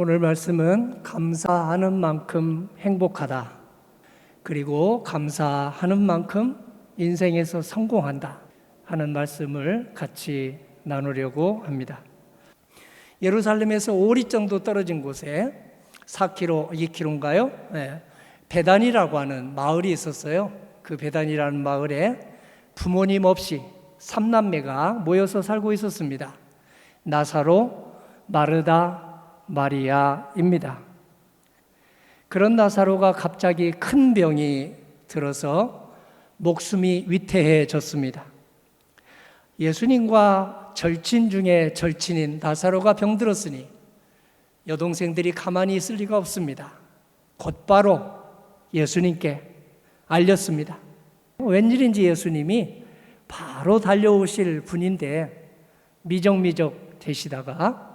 오늘 말씀은 감사하는 만큼 행복하다. 그리고 감사하는 만큼 인생에서 성공한다. 하는 말씀을 같이 나누려고 합니다. 예루살렘에서 5리 정도 떨어진 곳에 4km, 2km인가요? 네. 배단이라고 하는 마을이 있었어요. 그 배단이라는 마을에 부모님 없이 삼남매가 모여서 살고 있었습니다. 나사로, 마르다, 마리아입니다. 그런 나사로가 갑자기 큰 병이 들어서 목숨이 위태해졌습니다. 예수님과 절친 중에 절친인 나사로가 병들었으니 여동생들이 가만히 있을 리가 없습니다. 곧바로 예수님께 알렸습니다. 웬일인지 예수님이 바로 달려오실 분인데 미적미적 되시다가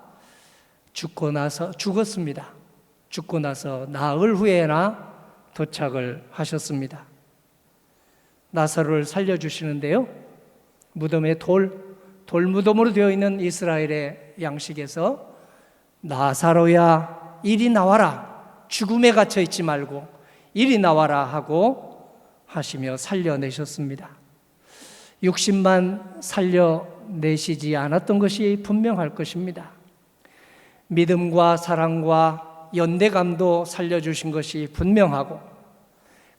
죽고 나서 죽었습니다. 죽고 나서 나흘 후에나 도착을 하셨습니다. 나사로를 살려 주시는데요. 무덤에 돌 돌무덤으로 되어 있는 이스라엘의 양식에서 나사로야 이리 나와라 죽음에 갇혀 있지 말고 이리 나와라 하고 하시며 살려내셨습니다. 60만 살려내시지 않았던 것이 분명할 것입니다. 믿음과 사랑과 연대감도 살려주신 것이 분명하고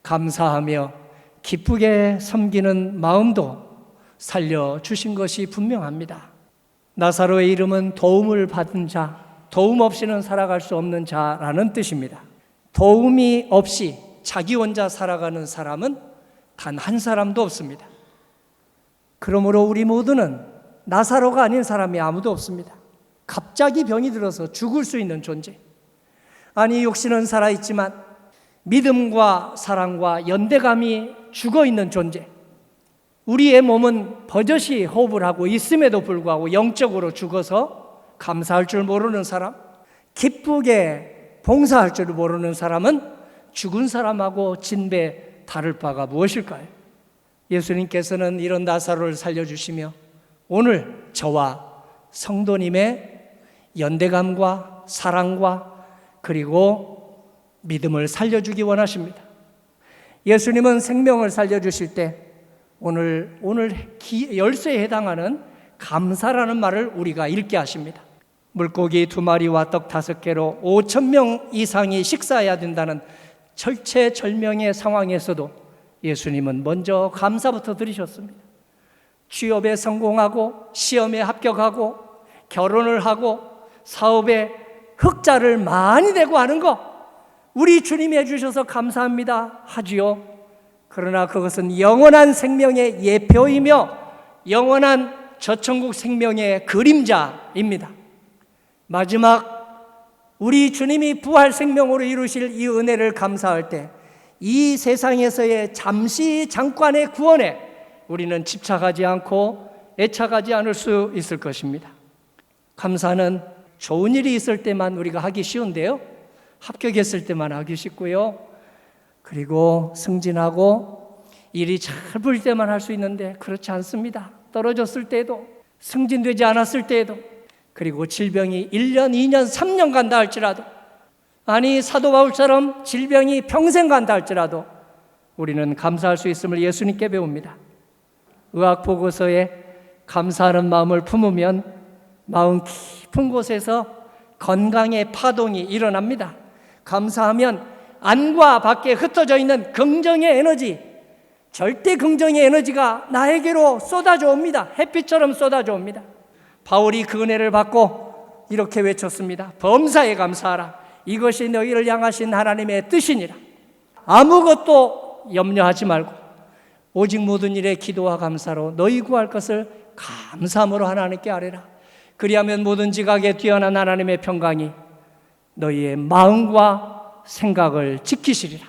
감사하며 기쁘게 섬기는 마음도 살려주신 것이 분명합니다. 나사로의 이름은 도움을 받은 자, 도움 없이는 살아갈 수 없는 자라는 뜻입니다. 도움이 없이 자기 혼자 살아가는 사람은 단 한 사람도 없습니다. 그러므로 우리 모두는 나사로가 아닌 사람이 아무도 없습니다. 갑자기 병이 들어서 죽을 수 있는 존재. 아니, 육신은 살아있지만 믿음과 사랑과 연대감이 죽어 있는 존재. 우리의 몸은 버젓이 호흡을 하고 있음에도 불구하고 영적으로 죽어서 감사할 줄 모르는 사람, 기쁘게 봉사할 줄 모르는 사람은 죽은 사람하고 진배 다를 바가 무엇일까요? 예수님께서는 이런 나사로를 살려주시며 오늘 저와 성도님의 연대감과 사랑과 그리고 믿음을 살려주기 원하십니다. 예수님은 생명을 살려주실 때 오늘 오늘 기, 열쇠에 해당하는 감사라는 말을 우리가 읽게 하십니다. 물고기 두 마리와 떡 다섯 개로 5천 명 이상이 식사해야 된다는 절체절명의 상황에서도 예수님은 먼저 감사부터 드리셨습니다. 취업에 성공하고 시험에 합격하고 결혼을 하고 사업에 흑자를 많이 내고 하는 거 우리 주님이 해주셔서 감사합니다 하지요. 그러나 그것은 영원한 생명의 예표이며 영원한 저천국 생명의 그림자입니다. 마지막 우리 주님이 부활 생명으로 이루실 이 은혜를 감사할 때 이 세상에서의 잠시 잠깐의 구원에 우리는 집착하지 않고 애착하지 않을 수 있을 것입니다. 감사는 좋은 일이 있을 때만 우리가 하기 쉬운데요. 합격했을 때만 하기 쉽고요. 그리고 승진하고 일이 잘 풀 때만 할 수 있는데 그렇지 않습니다. 떨어졌을 때도 승진되지 않았을 때에도 그리고 질병이 1년, 2년, 3년 간다 할지라도 아니 사도 바울처럼 질병이 평생 간다 할지라도 우리는 감사할 수 있음을 예수님께 배웁니다. 의학 보고서에 감사하는 마음을 품으면 마음 깊은 곳에서 건강의 파동이 일어납니다. 감사하면 안과 밖에 흩어져 있는 긍정의 에너지, 절대 긍정의 에너지가 나에게로 쏟아져 옵니다. 햇빛처럼 쏟아져 옵니다. 바울이 그 은혜를 받고 이렇게 외쳤습니다. 범사에 감사하라. 이것이 너희를 향하신 하나님의 뜻이니라. 아무것도 염려하지 말고 오직 모든 일에 기도와 감사로 너희 구할 것을 감사함으로 하나님께 아뢰라. 그리하면 모든 지각에 뛰어난 하나님의 평강이 너희의 마음과 생각을 지키시리라.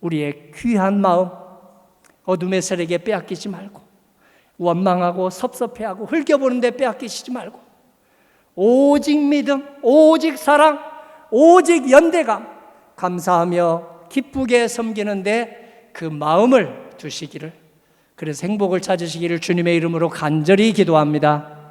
우리의 귀한 마음 어둠의 세력에 빼앗기지 말고 원망하고 섭섭해하고 흘겨보는데 빼앗기시지 말고 오직 믿음, 오직 사랑, 오직 연대감 감사하며 기쁘게 섬기는데 그 마음을 두시기를 그래서 행복을 찾으시기를 주님의 이름으로 간절히 기도합니다.